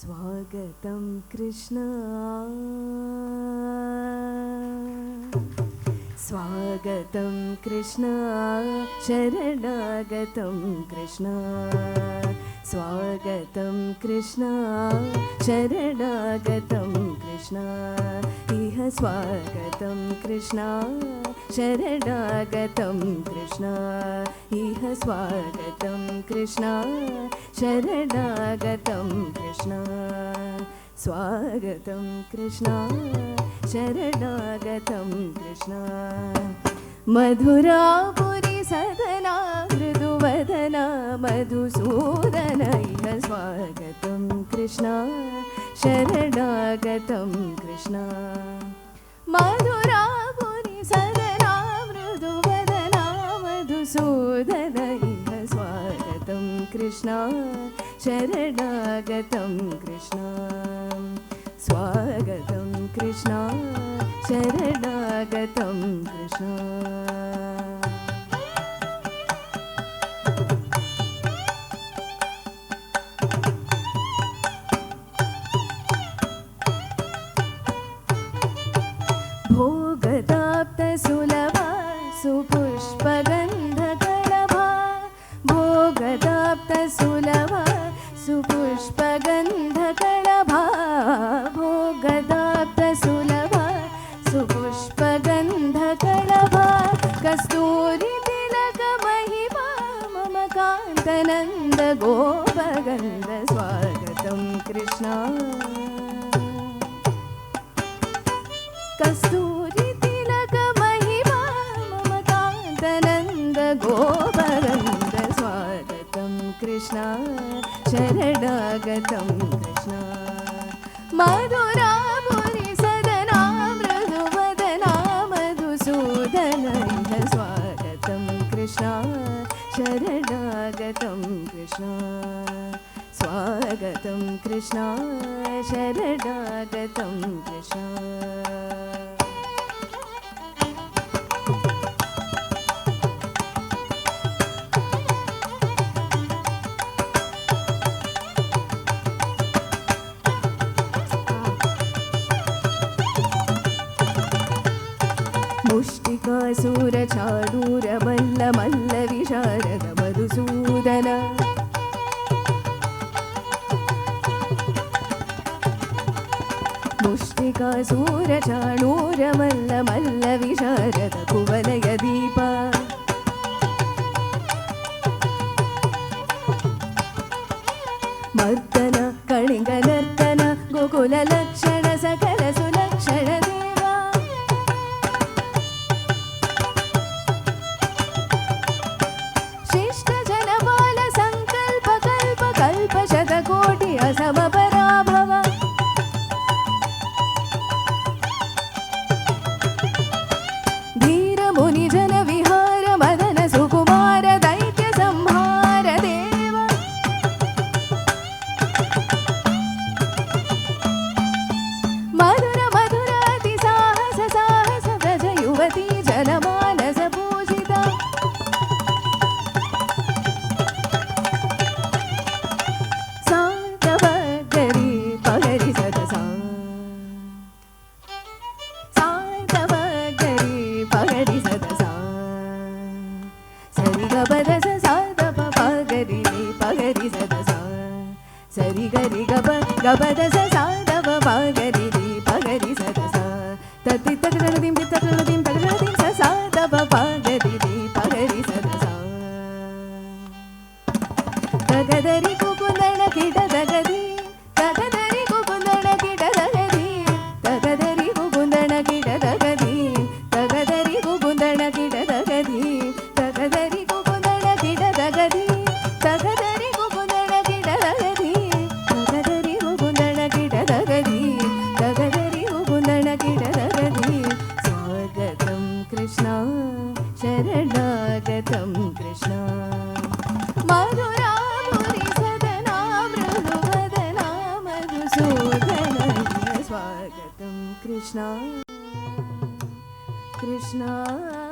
स्वागतं कृष्ण। स्वागतं कृष्ण। शरणागतं कृष्ण। स्वागतं कृष्ण। शरणागतं कृष्ण स्वागतं कृष्ण। शरणागतं कृष्ण। इह कृष्ण। शरणागतं कृष्ण। स्वागतं कृष्ण। शरणागतं कृष्ण। मधुरापुरि सदना मृदुवदना मधुसूदन। इह स्वागतं कृष्ण। शरणागतं कृष्ण। मधुरापुरि सदना मृदुवदना मधुसूदन इह स्वागतं कृष्ण। शरणागतं कृष्ण। स्वागतं कृष्ण। शरणागतं कृष्ण भोगदाप्तसुलभा सुपुष्पगन्धकलभा भोगदाप्तसुलभा सुपुष्पगन्धकलभा कस्तूरितिलकमहिमा मम कान्तनन्द गोपगन्ध स्वागतं कृष्ण। कस्तूरितिलकमहिमा कृष्ण शरणागतं कृष्ण। मधुरापुरि सदना मृदुवदना मधुसूदन इह स्वागतं कृष्ण शरणागतं कृष्ण। स्वागतं कृष्ण शरणागतं कृष्ण ಪೌಷ್ಟಿಕಾಸೂರ ಚಾಡೂರ ಮಲ್ಲ ಮಲ್ಲ ವಿಶಾರದ ಮಧುಸೂದನ ಪೌಷ್ಟಿಕಾಸೂರ ಚಾಡೂರ ಮಲ್ಲ ಮಲ್ಲ ವಿಶಾರದ ಕುವಲಯ ದೀಪ ಮರ್ದನ ಕಳಿಂಗ ನರ್ತನ ಗೋಕುಲ ಲಕ್ಷಣ ಸಕ గబ గబద సాధవ పగరి పగరి సదస తది తగరదిం తగరదిం తగరదిం సాధవ పగరి పగరి సదస తగదరి కుకుందణ కిడద कृष्ण। मधुरा मृदुवदना मधुसूदन स्वागतं कृष्ण। कृष्णा।